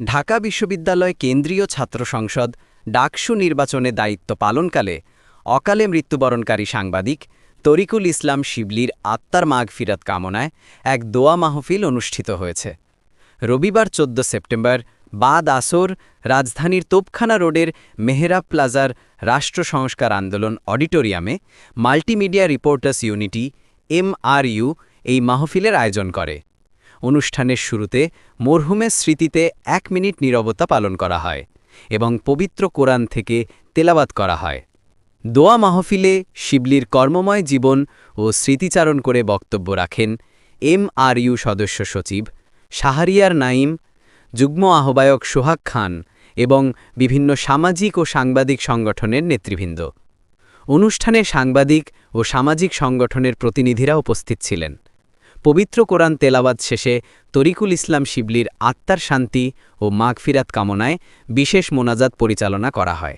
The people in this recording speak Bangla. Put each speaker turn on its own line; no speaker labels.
ঢাকা বিশ্ববিদ্যালয় কেন্দ্রীয় ছাত্র সংসদ ডাকসু নির্বাচনে দায়িত্ব পালনকালে অকালে মৃত্যুবরণকারী সাংবাদিক তরিকুল ইসলাম শিবলির আত্মার মাগ ফিরাত কামনায় এক দোয়া মাহফিল অনুষ্ঠিত হয়েছে। রবিবার ১৪ সেপ্টেম্বর বাদ আসর রাজধানীর তোপখানা রোডের মেহরাব প্লাজার রাষ্ট্র সংস্কার আন্দোলন অডিটোরিয়ামে মাল্টিমিডিয়া রিপোর্টার্স ইউনিটি এমআরইউ এই মাহফিলের আয়োজন করে। অনুষ্ঠানের শুরুতে মরহুমের স্মৃতিতে এক মিনিট নীরবতা পালন করা হয় এবং পবিত্র কোরআন থেকে তেলাবাত করা হয়। দোয়া মাহফিলে শিবলির কর্মময় জীবন ও স্মৃতিচারণ করে বক্তব্য রাখেন এমআরইউ সদস্য সচিব শাহরিয়ার নাইম যুগ্ম আহ্বায়ক সোহাগ খান এবং বিভিন্ন সামাজিক ও সাংবাদিক সংগঠনের নেতৃবৃন্দ। অনুষ্ঠানে সাংবাদিক ও সামাজিক সংগঠনের প্রতিনিধিরা উপস্থিত ছিলেন। পবিত্র কোরআন তেলাবাদ শেষে তরিকুল ইসলাম শিবলির আত্মার শান্তি ও মাগফিরাত কামনায় বিশেষ মোনাজাত পরিচালনা করা হয়।